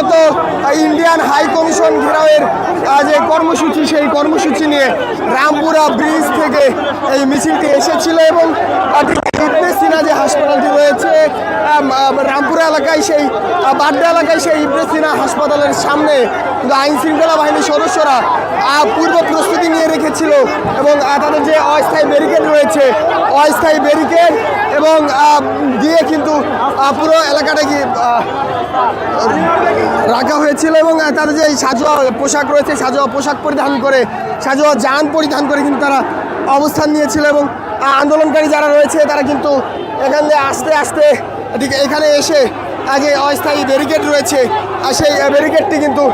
মূলত Indian high commission ঘেরাওয়ের যে কর্মসূচি, সেই কর্মসূচি নিয়ে রামপুরা ব্রিজ থেকে এই মিছিলটি এসেছিল এবং সিনহা যে হাসপাতালটি রয়েছে আম, এলাকায় সেই বাড্ডা এলাকায় সেই ইবনে সিনা হাসপাতালের সামনে কিন্তু আইন শৃঙ্খলা বাহিনীর সদস্যরা পূর্ব প্রস্তুতি নিয়ে রেখেছিল এবং তাদের যে অস্থায়ী ব্যারিকেড রয়েছে অস্থায়ী ব্যারিকেড এবং দিয়ে কিন্তু পুরো এলাকাটা কি রাখা হয়েছিল এবং তাদের যে সাজোয়া পোশাক রয়েছে সাজোয়া পোশাক পরিধান করে সাজোয়া যান পরিধান করে কিন্তু তারা অবস্থান নিয়েছিল এবং আন্দোলনকারী যারা রয়েছে তারা কিন্তু এখান দিয়ে আস্তে আস্তে এখানে এসে আগে অস্থায়ী ব্যারিকেড রয়েছে আর সেই ব্যারিকেডটি কিন্তু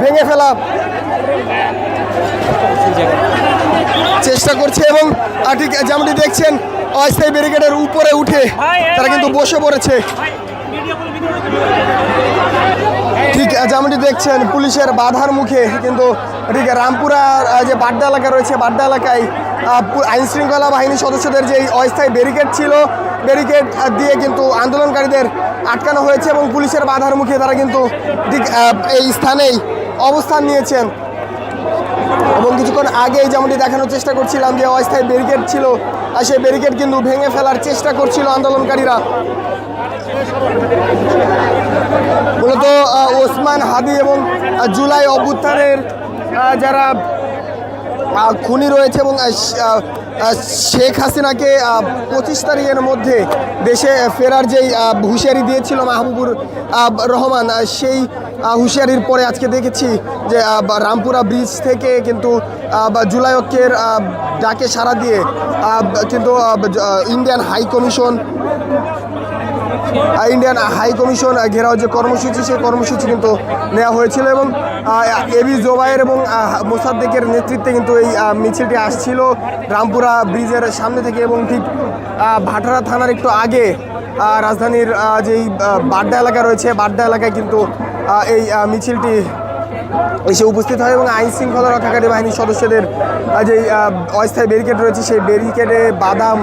ভেঙে ফেলা চেষ্টা করছে এবং ঠিক যেমনটি দেখছেন অস্থায়ী ব্যারিকেডের উপরে উঠে তারা কিন্তু বসে পড়েছে। ঠিক যেমনটি দেখছেন পুলিশের বাধার মুখে কিন্তু ঠিক রামপুরার যে বাড্ডা এলাকা রয়েছে বাড্ডা এলাকায় আইন শৃঙ্খলা বাহিনীর সদস্যদের যে অস্থায়ী ব্যারিকেড ছিল, ব্যারিকেড দিয়ে কিন্তু আন্দোলনকারীদের আটকানো হয়েছে এবং পুলিশের বাধার মুখে তারা কিন্তু এই স্থানেই অবস্থান নিয়েছেন। এবং কিছুক্ষণ আগেই যেমনটি দেখানোর চেষ্টা করছিলাম যে অস্থায়ী ব্যারিকেড ছিল, আর সেই ব্যারিকেড কিন্তু ভেঙে ফেলার চেষ্টা করছিল আন্দোলনকারীরা। মূলত ওসমান হাদি এবং জুলাই অভ্যুত্থানের যারা খুনি রয়েছে এবং শেখ হাসিনাকে পঁচিশ তারিখের মধ্যে দেশে ফেরার যেই হুঁশিয়ারি দিয়েছিল মাহবুবুর রহমান সেই হুঁশিয়ারির পরে আজকে দেখেছি যে রামপুরা ব্রিজ থেকে কিন্তু আহ, বা জুলাই ঐক্যের ডাকে সাড়া দিয়ে কিন্তু Indian high commission Indian high commission ঘেরাও যে কর্মসূচি, সেই কর্মসূচি কিন্তু নেওয়া হয়েছিল এবং এবি জোবায়ের এবং মোসাদ্দেকের নেতৃত্বে কিন্তু এই মিছিলটি আসছিল রামপুরা ব্রিজের সামনে থেকে এবং ঠিক ভাটারা থানার একটু আগে রাজধানীর যেই বাড্ডা এলাকা রয়েছে, বাড্ডা এলাকায় কিন্তু এই মিছিলটি এসে উপস্থিত হয় এবং আইন শৃঙ্খলা রক্ষাকারী বাহিনীর সদস্যদের যে অস্থায়ী ব্যারিকেড রয়েছে, সেই ব্যারিকেডে বাদাম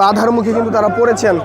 বাধার মুখে কিন্তু তারা পড়েছেন।